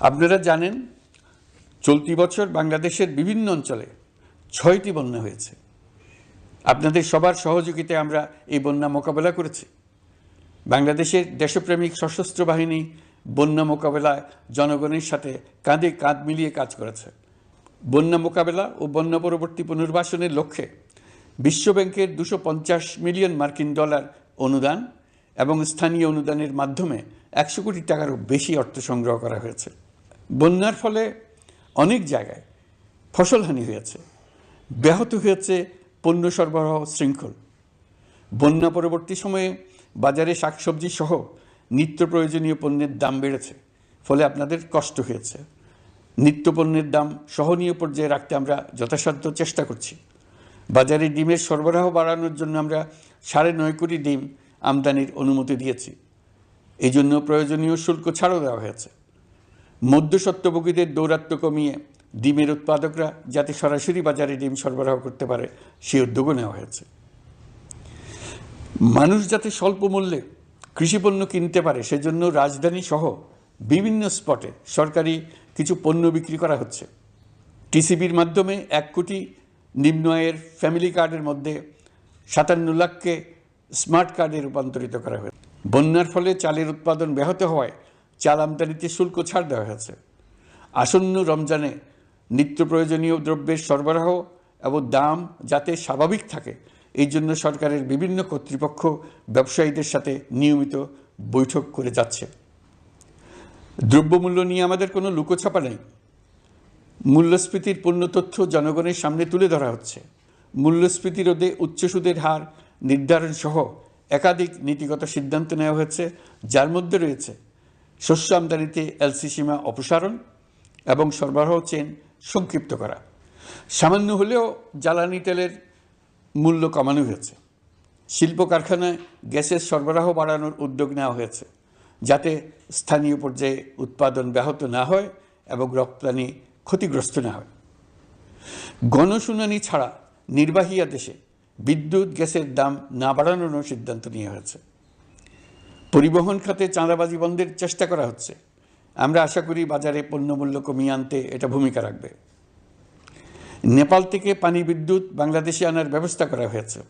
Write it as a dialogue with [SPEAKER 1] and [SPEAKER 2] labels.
[SPEAKER 1] আপনারা জানেন, চলতি বছর বাংলাদেশের বিভিন্ন অঞ্চলে ছয়টি বন্যা হয়েছে। আপনাদের সবার সহযোগিতায় আমরা এই বন্যা মোকাবেলা করেছি। বাংলাদেশের দেশপ্রেমিক সশস্ত্র বাহিনী বন্যা মোকাবেলায় জনগণের সাথে কাঁধে কাঁধ মিলিয়ে কাজ করেছে। বন্যা মোকাবেলা ও বন্যা পরবর্তী পুনর্বাসনের লক্ষ্যে বিশ্বব্যাংকের দুশো পঞ্চাশ মিলিয়ন মার্কিন ডলার অনুদান এবং স্থানীয় অনুদানের মাধ্যমে একশো কোটি টাকারও বেশি অর্থ সংগ্রহ করা হয়েছে। বন্যার ফলে অনেক জায়গায় ফসলহানি হয়েছে। ব্যাহত হয়েছে পণ্য সরবরাহ শৃঙ্খল। বন্যা পরবর্তী সময়ে বাজারে শাকসবজি সহ নিত্য প্রয়োজনীয় পণ্যের দাম বেড়েছে, ফলে আপনাদের কষ্ট হয়েছে। নিত্য পণ্যের দাম সহনীয় পর্যায়ে রাখতে আমরা যথাসাধ্য চেষ্টা করছি। বাজারে ডিমের সরবরাহ বাড়ানোর জন্য আমরা সাড়ে নয় কোটি ডিম আমদানির অনুমতি দিয়েছি। এই জন্য প্রয়োজনীয় শুল্ক ছাড়ও দেওয়া হয়েছে। মধ্যস্বত্বভোগীদের দৌরাত্ম্য কমিয়ে ডিমের উৎপাদকরা যাতে সরাসরি বাজারে ডিম সরবরাহ করতে পারে সেই উদ্যোগও নেওয়া হয়েছে। মানুষ যাতে স্বল্প মূল্যে কৃষিপণ্য কিনতে পারে, সেজন্য রাজধানী সহ বিভিন্ন স্পটে সরকারি কিছু পণ্য বিক্রি করা হচ্ছে। টিসিবির মাধ্যমে এক কোটি নিম্ন আয়ের ফ্যামিলি কার্ডের মধ্যে সাতান্ন লাখকে স্মার্ট কার্ডে রূপান্তরিত করা হয়েছে। বন্যার ফলে চালের উৎপাদন ব্যাহত হওয়ায় চাল আমদানিতে শুল্ক ছাড় দেওয়া হয়েছে। আসন্ন রমজানে নিত্য প্রয়োজনীয় দ্রব্যের সরবরাহ এবং দাম যাতে স্বাভাবিক থাকে, এই জন্য সরকারের বিভিন্ন কর্তৃপক্ষ ব্যবসায়ীদের সাথে নিয়মিত বৈঠক করে যাচ্ছে। দ্রব্যমূল্য নিয়ে আমাদের কোনো লুকোছাপা নেই। মূল্যস্ফীতির পূর্ণ তথ্য জনগণের সামনে তুলে ধরা হচ্ছে। মূল্যস্ফীতি রোধে উচ্চ সুদের হার নির্ধারণ সহ একাধিক নীতিগত সিদ্ধান্ত নেওয়া হয়েছে, যার মধ্যে রয়েছে শস্য আমদানিতে এলসি সীমা অপসারণ এবং সরবরাহ চেন সংক্ষিপ্ত করা। সামান্য হলেও জ্বালানি তেলের মূল্য কমানো হয়েছে। শিল্প কারখানায় গ্যাসের সরবরাহ বাড়ানোর উদ্যোগ নেওয়া হয়েছে, যাতে স্থানীয় পর্যায়ে উৎপাদন ব্যাহত না হয় এবং রপ্তানি ক্ষতিগ্রস্ত না হয়। গণশুনানি ছাড়া নির্বাহী আদেশে বিদ্যুৎ গ্যাসের দাম না বাড়ানোরও সিদ্ধান্ত নেওয়া হয়েছে। পরিবহন খাতে চাঁদাবাজি বন্ধের চেষ্টা করা হচ্ছে। আমরা আশা করি বাজারে পণ্যমূল্য কমিয়ে আনতে এটা ভূমিকা রাখবে। নেপাল থেকে পানি বিদ্যুৎ বাংলাদেশে আনার ব্যবস্থা করা হয়েছে।